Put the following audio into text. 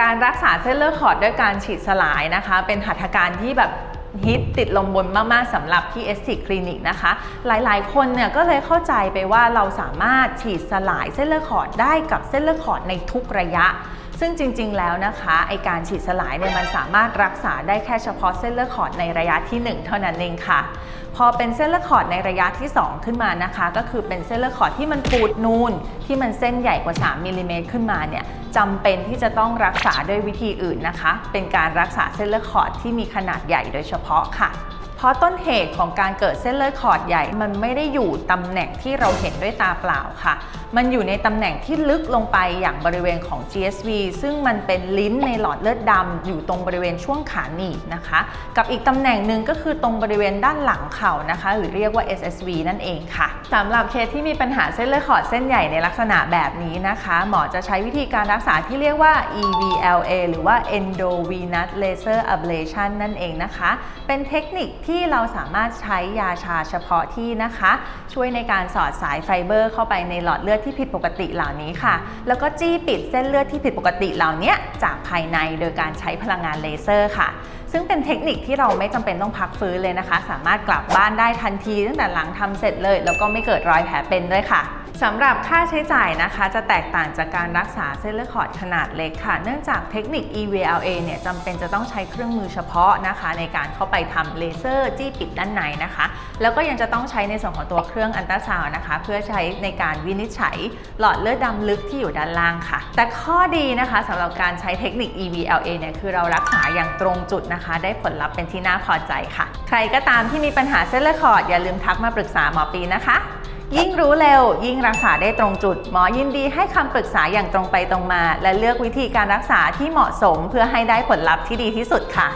การรักษาเส้นเลือดขอดด้วยการฉีดสลายนะคะ เป็นหัตถการที่แบบฮิตติดลมบนมากๆสำหรับที่เอสติคลินิกนะคะ หลายๆ คนเนี่ยก็เลยเข้าใจไปว่าเราสามารถฉีดสลายเส้นเลือดขอดได้กับเส้นเลือดขอดในทุกระยะ ซึ่งจริงๆแล้วนะคะไอการฉีดสลายเนี่ยมันสามารถรักษาได้แค่เฉพาะเส้นเลือดขอดในระยะที่ 1 เท่านั้นเองค่ะ พอเป็นเส้นเลือดขอดในระยะที่ 2 ขึ้นมานะคะ ก็คือเป็นเส้นเลือดขอดที่มันปูดนูน ที่มันเส้นใหญ่กว่า 3มิลลิเมตรขึ้นมาเนี่ยจำเป็นที่จะต้องรักษาด้วยวิธีอื่นนะคะ เป็นการรักษาเส้นเลือดขอดที่มีขนาดใหญ่โดยเฉพาะค่ะ ราะต้นเหตุของการเกิดเส้นเลือดขอดใหญ่ มันไม่ได้อยู่ตำแหน่งที่เราเห็นด้วยตาเปล่าค่ะ มันอยู่ในตำแหน่งที่ลึกลงไปอย่างบริเวณของ GSV ซึ่งมันเป็นลิ้นในหลอดเลือดดำอยู่ตรงบริเวณช่วงขาหนีบนะคะ กับอีกตำแหน่งหนึ่งก็คือตรงบริเวณด้านหลังเข่านะคะ หรือเรียกว่า SSV นั่นเองค่ะสำหรับเคสที่มีปัญหาเส้นเลือดขอดเส้นใหญ่ในลักษณะแบบนี้นะคะ หมอจะใช้วิธีการรักษาที่เรียกว่า EVLA หรือว่า Endovenous Laser Ablation นั่นเองนะคะ เป็นเทคนิคที่ที่เราสามารถใช้ยาชาเฉพาะที่นะคะ ช่วยในการสอดสายไฟเบอร์ เข้าไปในหลอดเลือดที่ผิดปกติเหล่านี้ค่ะ แล้วก็จี้ปิดเส้นเลือดที่ผิดปกติเหล่านี้จากภายในโดยการใช้พลังงานเลเซอร์ค่ะ ซึ่งเป็นเทคนิคที่เราไม่จำเป็นต้องพักฟื้นเลยนะคะ สามารถกลับบ้านได้ทันที ตั้งแต่หลังทำเสร็จเลย แล้วก็ไม่เกิดรอยแผลเป็นด้วยค่ะ สำหรับค่าใช้จ่ายนะคะจะแตกต่างจากการรักษาเส้นเลือดขอดขนาดเล็กค่ะ เนื่องจากเทคนิค EVLA เนี่ยจำเป็นจะต้องใช้เครื่องมือเฉพาะนะคะ ในการเข้าไปทำเลเซอร์จี้ปิดด้านในนะคะ แล้วก็ยังจะต้องใช้ในส่วนของตัวเครื่องอันตราซาวน์นะคะ เพื่อใช้ในการวินิจฉัยหลอดเลือดดำลึกที่อยู่ด้านล่างค่ะ แต่ข้อดีนะคะสำหรับการใช้เทคนิค EVLA เนี่ยคือเรารักษาอย่างตรงจุดนะคะ ได้ผลลัพธ์เป็นที่น่าพอใจค่ะ ใครก็ตามที่มีปัญหาเส้นเลือดขอดอย่าลืมทักมาปรึกษาหมอปีนะคะ ยิ่งรู้เร็ว ยิ่งรักษาได้ตรงจุด หมอยินดีให้คำปรึกษาอย่างตรงไปตรงมา และเลือกวิธีการรักษาที่เหมาะสมเพื่อให้ได้ผลลัพธ์ที่ดีที่สุดค่ะ